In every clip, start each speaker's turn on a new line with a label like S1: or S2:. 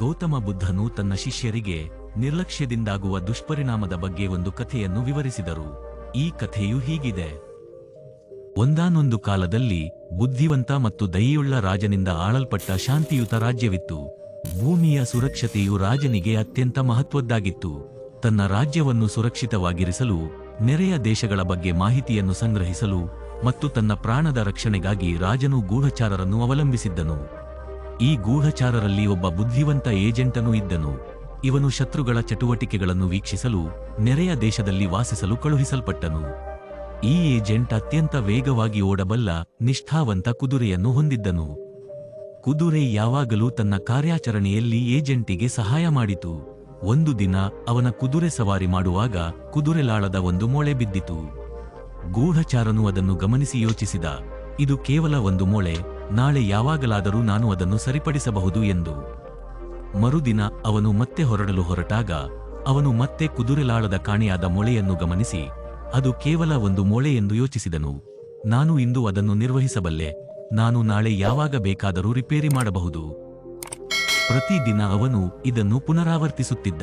S1: ಗೌತಮ ಬುದ್ಧನು ತನ್ನ ಶಿಷ್ಯರಿಗೆ ನಿರ್ಲಕ್ಷ್ಯದಿಂದಾಗುವ ದುಷ್ಪರಿಣಾಮದ ಬಗ್ಗೆ ಒಂದು ಕಥೆಯನ್ನು ವಿವರಿಸಿದರು. ಈ ಕಥೆಯು ಹೀಗಿದೆ. ಒಂದಾನೊಂದು ಕಾಲದಲ್ಲಿ ಬುದ್ಧಿವಂತ ಮತ್ತು ದಯೆಯುಳ್ಳ ರಾಜನಿಂದ ಆಳಲ್ಪಟ್ಟ ಶಾಂತಿಯುತ ರಾಜ್ಯವಿತ್ತು. ಭೂಮಿಯ ಸುರಕ್ಷತೆಯು ರಾಜನಿಗೆ ಅತ್ಯಂತ ಮಹತ್ವದ್ದಾಗಿತ್ತು. ತನ್ನ ರಾಜ್ಯವನ್ನು ಸುರಕ್ಷಿತವಾಗಿರಿಸಲು, ನೆರೆಯ ದೇಶಗಳ ಬಗ್ಗೆ ಮಾಹಿತಿಯನ್ನು ಸಂಗ್ರಹಿಸಲು ಮತ್ತು ತನ್ನ ಪ್ರಾಣದ ರಕ್ಷಣೆಗಾಗಿ ರಾಜನು ಗೂಢಚಾರರನ್ನು ಅವಲಂಬಿಸಿದ್ದನು. ಈ ಗೂಢಚಾರರಲ್ಲಿ ಒಬ್ಬ ಬುದ್ಧಿವಂತ ಏಜೆಂಟನೂ ಇದ್ದನು. ಇವನು ಶತ್ರುಗಳ ಚಟುವಟಿಕೆಗಳನ್ನು ವೀಕ್ಷಿಸಲು ನೆರೆಯ ದೇಶದಲ್ಲಿ ವಾಸಿಸಲು ಕಳುಹಿಸಲ್ಪಟ್ಟನು. ಈ ಏಜೆಂಟ್ ಅತ್ಯಂತ ವೇಗವಾಗಿ ಓಡಬಲ್ಲ ನಿಷ್ಠಾವಂತ ಕುದುರೆಯನ್ನು ಹೊಂದಿದ್ದನು. ಕುದುರೆ ಯಾವಾಗಲೂ ತನ್ನ ಕಾರ್ಯಾಚರಣೆಯಲ್ಲಿ ಏಜೆಂಟಿಗೆ ಸಹಾಯ ಮಾಡಿತು. ಒಂದು ದಿನ ಅವನ ಕುದುರೆ ಸವಾರಿ ಮಾಡುವಾಗ ಕುದುರೆಲಾಳದ ಒಂದು ಮೊಳೆ ಬಿದ್ದಿತು. ಗೂಢಚಾರನು ಅದನ್ನು ಗಮನಿಸಿ ಯೋಚಿಸಿದ. ಇದು ಕೇವಲ ಒಂದು ಮೊಳೆ ನಾಳೆ ಯಾವಾಗಲಾದರೂ ನಾನು ಅದನ್ನು ಸರಿಪಡಿಸಬಹುದು ಎಂದು. ಮರುದಿನ ಅವನು ಮತ್ತೆ ಹೊರಡಲು ಹೊರಟಾಗ ಅವನು ಮತ್ತೆ ಕುದುರೆಲಾಳದ ಕಾಣೆಯಾದ ಮೊಳೆಯನ್ನು ಗಮನಿಸಿ, ಅದು ಕೇವಲ ಒಂದು ಮೊಳೆ ಎಂದು ಯೋಚಿಸಿದನು. ನಾನು ಇಂದು ಅದನ್ನು ನಿರ್ವಹಿಸಬಲ್ಲೆ, ನಾನು ನಾಳೆ ಯಾವಾಗ ಬೇಕಾದರೂ ರಿಪೇರಿ ಮಾಡಬಹುದು. ಪ್ರತಿದಿನ ಅವನು ಇದನ್ನು ಪುನರಾವರ್ತಿಸುತ್ತಿದ್ದ.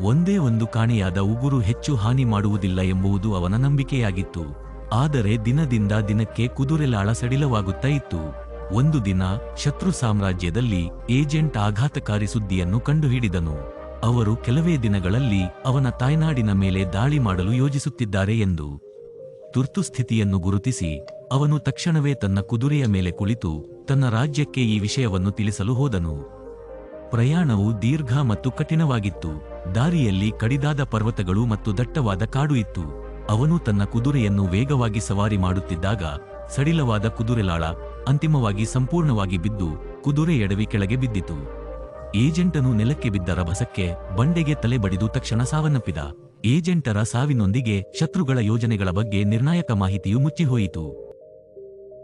S1: ಒಂದೇ ಒಂದು ಕಾಣೆಯಾದ ಉಗುರು ಹೆಚ್ಚು ಹಾನಿ ಮಾಡುವುದಿಲ್ಲ ಎಂಬುದು ಅವನ ನಂಬಿಕೆಯಾಗಿತ್ತು. ಆದರೆ ದಿನದಿಂದ ದಿನಕ್ಕೆ ಕುದುರೆಲಾಳ ಸಡಿಲವಾಗುತ್ತಾ ಇತ್ತು. ಒಂದು ದಿನ ಶತ್ರು ಸಾಮ್ರಾಜ್ಯದಲ್ಲಿ ಏಜೆಂಟ್ ಆಘಾತಕಾರಿ ಸುದ್ದಿಯನ್ನು ಕಂಡುಹಿಡಿದನು. ಅವರು ಕೆಲವೇ ದಿನಗಳಲ್ಲಿ ಅವನ ತಾಯ್ನಾಡಿನ ಮೇಲೆ ದಾಳಿ ಮಾಡಲು ಯೋಜಿಸುತ್ತಿದ್ದಾರೆ ಎಂದು ತುರ್ತು ಸ್ಥಿತಿಯನ್ನು ಗುರುತಿಸಿ, ಅವನು ತಕ್ಷಣವೇ ತನ್ನ ಕುದುರೆಯ ಮೇಲೆ ಕುಳಿತು ತನ್ನ ರಾಜ್ಯಕ್ಕೆ ಈ ವಿಷಯವನ್ನು ತಿಳಿಸಲು ಹೋದನು. ಪ್ರಯಾಣವು ದೀರ್ಘ ಮತ್ತು ಕಠಿಣವಾಗಿತ್ತು. ದಾರಿಯಲ್ಲಿ ಕಡಿದಾದ ಪರ್ವತಗಳು ಮತ್ತು ದಟ್ಟವಾದ ಕಾಡು ಇತ್ತು. ಅವನು ತನ್ನ ಕುದುರೆಯನ್ನು ವೇಗವಾಗಿ ಸವಾರಿ ಮಾಡುತ್ತಿದ್ದಾಗ ಸಡಿಲವಾದ ಕುದುರೆಲಾಳ ಅಂತಿಮವಾಗಿ ಸಂಪೂರ್ಣವಾಗಿ ಬಿದ್ದು ಕುದುರೆ ಎಡವಿ ಕೆಳಗೆ ಬಿದ್ದಿತು. ಏಜೆಂಟನು ನೆಲಕ್ಕೆ ಬಿದ್ದ ರಭಸಕ್ಕೆ ಬಂಡೆಗೆ ತಲೆ ಬಡಿದು ತಕ್ಷಣ ಸಾವನ್ನಪ್ಪಿದ. ಏಜೆಂಟರ ಸಾವಿನೊಂದಿಗೆ ಶತ್ರುಗಳ ಯೋಜನೆಗಳ ಬಗ್ಗೆ ನಿರ್ಣಾಯಕ ಮಾಹಿತಿಯು ಮುಚ್ಚಿಹೋಯಿತು.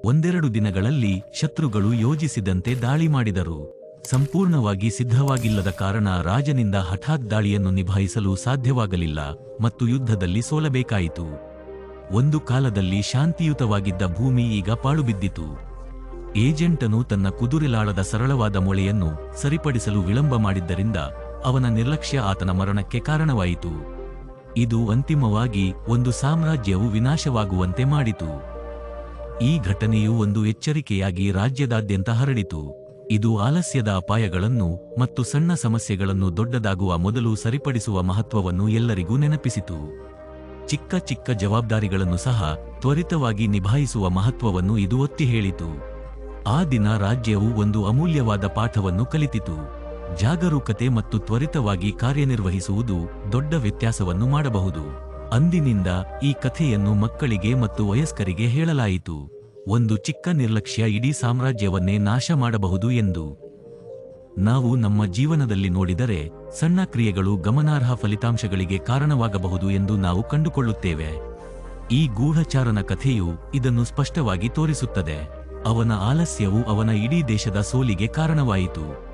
S1: ಒಂದೆರಡು ದಿನಗಳಲ್ಲಿ ಶತ್ರುಗಳು ಯೋಜಿಸಿದಂತೆ ದಾಳಿ ಮಾಡಿದರು. ಸಂಪೂರ್ಣವಾಗಿ ಸಿದ್ಧವಾಗಿಲ್ಲದ ಕಾರಣ ರಾಜನಿಂದ ಹಠಾತ್ ದಾಳಿಯನ್ನು ನಿಭಾಯಿಸಲು ಸಾಧ್ಯವಾಗಲಿಲ್ಲ ಮತ್ತು ಯುದ್ಧದಲ್ಲಿ ಸೋಲಬೇಕಾಯಿತು. ಒಂದು ಕಾಲದಲ್ಲಿ ಶಾಂತಿಯುತವಾಗಿದ್ದ ಭೂಮಿ ಈಗ ಪಾಳುಬಿದ್ದಿತು. ಏಜೆಂಟನು ತನ್ನ ಕುದುರೆಲಾಳದ ಸರಳವಾದ ಮೊಳೆಯನ್ನು ಸರಿಪಡಿಸಲು ವಿಳಂಬ ಮಾಡಿದ್ದರಿಂದ ಅವನ ನಿರ್ಲಕ್ಷ್ಯ ಆತನ ಮರಣಕ್ಕೆ ಕಾರಣವಾಯಿತು. ಇದು ಅಂತಿಮವಾಗಿ ಒಂದು ಸಾಮ್ರಾಜ್ಯವು ವಿನಾಶವಾಗುವಂತೆ ಮಾಡಿತು. ಈ ಘಟನೆಯು ಒಂದು ಎಚ್ಚರಿಕೆಯಾಗಿ ರಾಜ್ಯದಾದ್ಯಂತ ಹರಡಿತು. ಇದು ಆಲಸ್ಯದ ಅಪಾಯಗಳನ್ನು ಮತ್ತು ಸಣ್ಣ ಸಮಸ್ಯೆಗಳನ್ನು ದೊಡ್ಡದಾಗುವ ಮೊದಲು ಸರಿಪಡಿಸುವ ಮಹತ್ವವನ್ನು ಎಲ್ಲರಿಗೂ ನೆನಪಿಸಿತು. ಚಿಕ್ಕ ಚಿಕ್ಕ ಜವಾಬ್ದಾರಿಗಳನ್ನು ಸಹ ತ್ವರಿತವಾಗಿ ನಿಭಾಯಿಸುವ ಮಹತ್ವವನ್ನು ಇದು ಒತ್ತಿ ಹೇಳಿತು. ಆ ದಿನ ರಾಜ್ಯವು ಒಂದು ಅಮೂಲ್ಯವಾದ ಪಾಠವನ್ನು ಕಲಿತಿತು. ಜಾಗರೂಕತೆ ಮತ್ತು ತ್ವರಿತವಾಗಿ ಕಾರ್ಯನಿರ್ವಹಿಸುವುದು ದೊಡ್ಡ ವ್ಯತ್ಯಾಸವನ್ನು ಮಾಡಬಹುದು. ಅಂದಿನಿಂದ ಈ ಕಥೆಯನ್ನು ಮಕ್ಕಳಿಗೆ ಮತ್ತು ವಯಸ್ಕರಿಗೆ ಹೇಳಲಾಯಿತು. ಒಂದು ಚಿಕ್ಕ ನಿರ್ಲಕ್ಷ್ಯ ಇಡೀ ಸಾಮ್ರಾಜ್ಯವನ್ನೇ ನಾಶ ಮಾಡಬಹುದು ಎಂದು. ನಾವು ನಮ್ಮ ಜೀವನದಲ್ಲಿ ನೋಡಿದರೆ ಸಣ್ಣ ಕ್ರಿಯೆಗಳು ಗಮನಾರ್ಹ ಫಲಿತಾಂಶಗಳಿಗೆ ಕಾರಣವಾಗಬಹುದು ಎಂದು ನಾವು ಕಂಡುಕೊಳ್ಳುತ್ತೇವೆ. ಈ ಗೂಢಚಾರನ ಕಥೆಯು ಇದನ್ನು ಸ್ಪಷ್ಟವಾಗಿ ತೋರಿಸುತ್ತದೆ. ಅವನ ಆಲಸ್ಯವು ಅವನ ಇಡೀ ದೇಶದ ಸೋಲಿಗೆ ಕಾರಣವಾಯಿತು.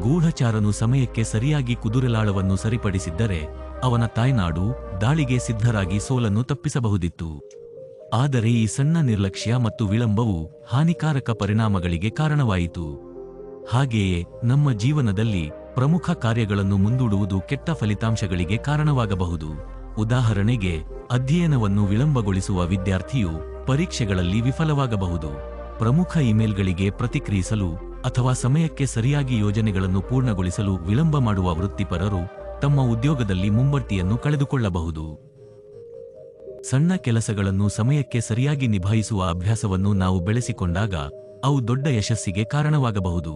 S1: ಗೂಢಚಾರನು ಸಮಯಕ್ಕೆ ಸರಿಯಾಗಿ ಕುದುರೆಲಾಳವನ್ನು ಸರಿಪಡಿಸಿದ್ದರೆ ಅವನ ತಾಯ್ನಾಡು ದಾಳಿಗೆ ಸಿದ್ಧರಾಗಿ ಸೋಲನ್ನು ತಪ್ಪಿಸಬಹುದಿತ್ತು. ಆದರೆ ಈ ಸಣ್ಣ ನಿರ್ಲಕ್ಷ್ಯ ಮತ್ತು ವಿಳಂಬವು ಹಾನಿಕಾರಕ ಪರಿಣಾಮಗಳಿಗೆ ಕಾರಣವಾಯಿತು. ಹಾಗೆಯೇ ನಮ್ಮ ಜೀವನದಲ್ಲಿ ಪ್ರಮುಖ ಕಾರ್ಯಗಳನ್ನು ಮುಂದೂಡುವುದು ಕೆಟ್ಟ ಫಲಿತಾಂಶಗಳಿಗೆ ಕಾರಣವಾಗಬಹುದು. ಉದಾಹರಣೆಗೆ ಅಧ್ಯಯನವನ್ನು ವಿಳಂಬಗೊಳಿಸುವ ವಿದ್ಯಾರ್ಥಿಯು ಪರೀಕ್ಷೆಗಳಲ್ಲಿ ವಿಫಲವಾಗಬಹುದು. ಪ್ರಮುಖ ಇಮೇಲ್ಗಳಿಗೆ ಪ್ರತಿಕ್ರಿಯಿಸಲು ಅಥವಾ ಸಮಯಕ್ಕೆ ಸರಿಯಾಗಿ ಯೋಜನೆಗಳನ್ನು ಪೂರ್ಣಗೊಳಿಸಲು ವಿಳಂಬ ಮಾಡುವ ವೃತ್ತಿಪರರು ತಮ್ಮ ಉದ್ಯೋಗದಲ್ಲಿ ಮುಂಬಡ್ತಿಯನ್ನು ಕಳೆದುಕೊಳ್ಳಬಹುದು. ಸಣ್ಣ ಕೆಲಸಗಳನ್ನು ಸಮಯಕ್ಕೆ ಸರಿಯಾಗಿ ನಿಭಾಯಿಸುವ ಅಭ್ಯಾಸವನ್ನು ನಾವು ಬೆಳೆಸಿಕೊಂಡಾಗ ಅವು ದೊಡ್ಡ ಯಶಸ್ಸಿಗೆ ಕಾರಣವಾಗಬಹುದು.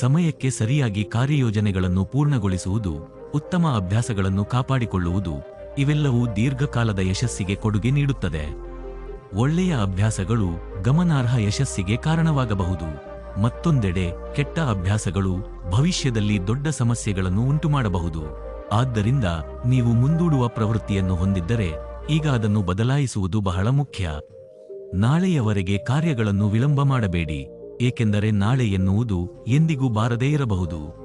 S1: ಸಮಯಕ್ಕೆ ಸರಿಯಾಗಿ ಕಾರ್ಯಯೋಜನೆಗಳನ್ನು ಪೂರ್ಣಗೊಳಿಸುವುದು, ಉತ್ತಮ ಅಭ್ಯಾಸಗಳನ್ನು ಕಾಪಾಡಿಕೊಳ್ಳುವುದು ಇವೆಲ್ಲವೂ ದೀರ್ಘಕಾಲದ ಯಶಸ್ಸಿಗೆ ಕೊಡುಗೆ ನೀಡುತ್ತದೆ. ಒಳ್ಳೆಯ ಅಭ್ಯಾಸಗಳು ಗಮನಾರ್ಹ ಯಶಸ್ಸಿಗೆ ಕಾರಣವಾಗಬಹುದು. ಮತ್ತೊಂದೆಡೆ, ಕೆಟ್ಟ ಅಭ್ಯಾಸಗಳು ಭವಿಷ್ಯದಲ್ಲಿ ದೊಡ್ಡ ಸಮಸ್ಯೆಗಳನ್ನು ಉಂಟುಮಾಡಬಹುದು. ಆದ್ದರಿಂದ, ನೀವು ಮುಂದೂಡುವ ಪ್ರವೃತ್ತಿಯನ್ನು ಹೊಂದಿದ್ದರೆ, ಈಗ ಅದನ್ನು ಬದಲಾಯಿಸುವುದು ಬಹಳ ಮುಖ್ಯ. ನಾಳೆಯವರೆಗೆ ಕಾರ್ಯಗಳನ್ನು ವಿಳಂಬ ಮಾಡಬೇಡಿ. ಏಕೆಂದರೆ ನಾಳೆ ಎನ್ನುವುದು ಎಂದಿಗೂ ಬಾರದೇ ಇರಬಹುದು.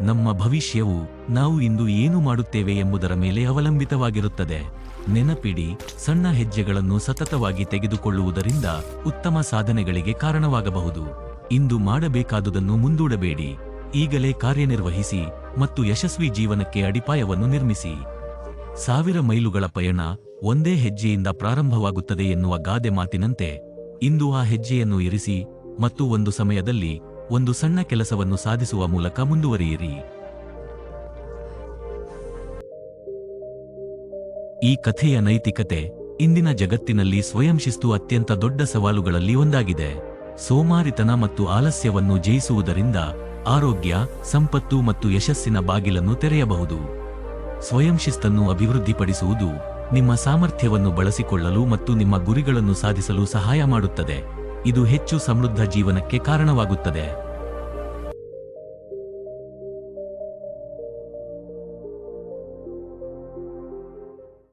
S1: ನಮ್ಮ ಭವಿಷ್ಯವು ನಾವು ಇಂದು ಏನು ಮಾಡುತ್ತೇವೆ ಎಂಬುದರ ಮೇಲೆ ಅವಲಂಬಿತವಾಗಿರುತ್ತದೆ. ನೆನಪಿಡಿ, ಸಣ್ಣ ಹೆಜ್ಜೆಗಳನ್ನು ಸತತವಾಗಿ ತೆಗೆದುಕೊಳ್ಳುವುದರಿಂದ ಉತ್ತಮ ಸಾಧನೆಗಳಿಗೆ ಕಾರಣವಾಗಬಹುದು. ಇಂದು ಮಾಡಬೇಕಾದುದನ್ನು ಮುಂದೂಡಬೇಡಿ. ಈಗಲೇ ಕಾರ್ಯನಿರ್ವಹಿಸಿ ಮತ್ತು ಯಶಸ್ವಿ ಜೀವನಕ್ಕೆ ಅಡಿಪಾಯವನ್ನು ನಿರ್ಮಿಸಿ. ಸಾವಿರ ಮೈಲುಗಳ ಪಯಣ ಒಂದೇ ಹೆಜ್ಜೆಯಿಂದ ಪ್ರಾರಂಭವಾಗುತ್ತದೆ ಎನ್ನುವ ಗಾದೆ ಮಾತಿನಂತೆ ಇಂದು ಆ ಹೆಜ್ಜೆಯನ್ನು ಇರಿಸಿ ಮತ್ತು ಒಂದು ಸಮಯದಲ್ಲಿ ಒಂದು ಸಣ್ಣ ಕೆಲಸವನ್ನು ಸಾಧಿಸುವ ಮೂಲಕ ಮುಂದುವರಿಯಿರಿ. ಈ ಕಥೆಯ ನೈತಿಕತೆ ಇಂದಿನ ಜಗತ್ತಿನಲ್ಲಿ ಸ್ವಯಂ ಶಿಸ್ತು ಅತ್ಯಂತ ದೊಡ್ಡ ಸವಾಲುಗಳಲ್ಲಿ ಒಂದಾಗಿದೆ. ಸೋಮಾರಿತನ ಮತ್ತು ಆಲಸ್ಯವನ್ನು ಜಯಿಸುವುದರಿಂದ ಆರೋಗ್ಯ, ಸಂಪತ್ತು ಮತ್ತು ಯಶಸ್ಸಿನ ಬಾಗಿಲನ್ನು ತೆರೆಯಬಹುದು. ಸ್ವಯಂ ಶಿಸ್ತನ್ನು ಅಭಿವೃದ್ಧಿಪಡಿಸುವುದು ನಿಮ್ಮ ಸಾಮರ್ಥ್ಯವನ್ನು ಬಳಸಿಕೊಳ್ಳಲು ಮತ್ತು ನಿಮ್ಮ ಗುರಿಗಳನ್ನು ಸಾಧಿಸಲು ಸಹಾಯ ಮಾಡುತ್ತದೆ. ಇದು ಹೆಚ್ಚು ಸಮೃದ್ಧ ಜೀವನಕ್ಕೆ ಕಾರಣವಾಗುತ್ತದೆ.